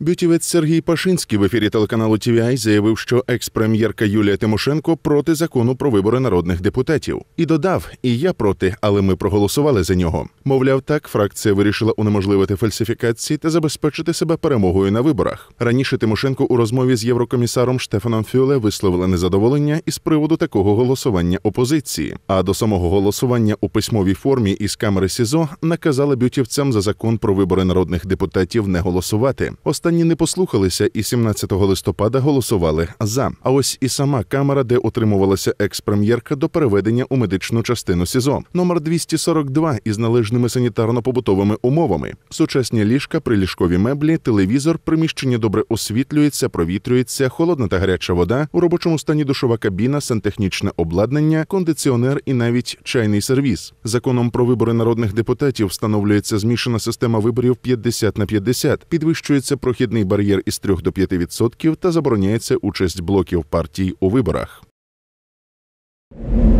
Бютівець Сергій Пашинський в ефірі телеканалу TVI заявив, що екс-прем'єрка Юлія Тимошенко проти закону про вибори народних депутатів і додав: і я проти, але ми проголосували за нього. Мовляв, так фракція вирішила унеможливити фальсифікації та забезпечити себе перемогою на виборах. Раніше Тимошенко у розмові з єврокомісаром Штефаном Фюле висловила незадоволення із приводу такого голосування опозиції. А до самого голосування у письмовій формі із камери СІЗО наказала бютівцям за закон про вибори народних депутатів не голосувати. Останні не послухалися і 17 листопада голосували за. А ось і сама камера, де утримувалася екс-прем'єрка до переведення у медичну частину СІЗО, номер 242 із належними санітарно-побутовими умовами. Сучасні ліжка, приліжкові меблі, телевізор, приміщення добре освітлюється, провітрюється, холодна та гаряча вода, у робочому стані душова кабіна, сантехнічне обладнання, кондиціонер і навіть чайний сервіс. Законом про вибори народних депутатів встановлюється змішана система виборів 50 на 50, підвищується прохідний бар'єр із 3 до 5% та забороняється участь блоків партій у виборах.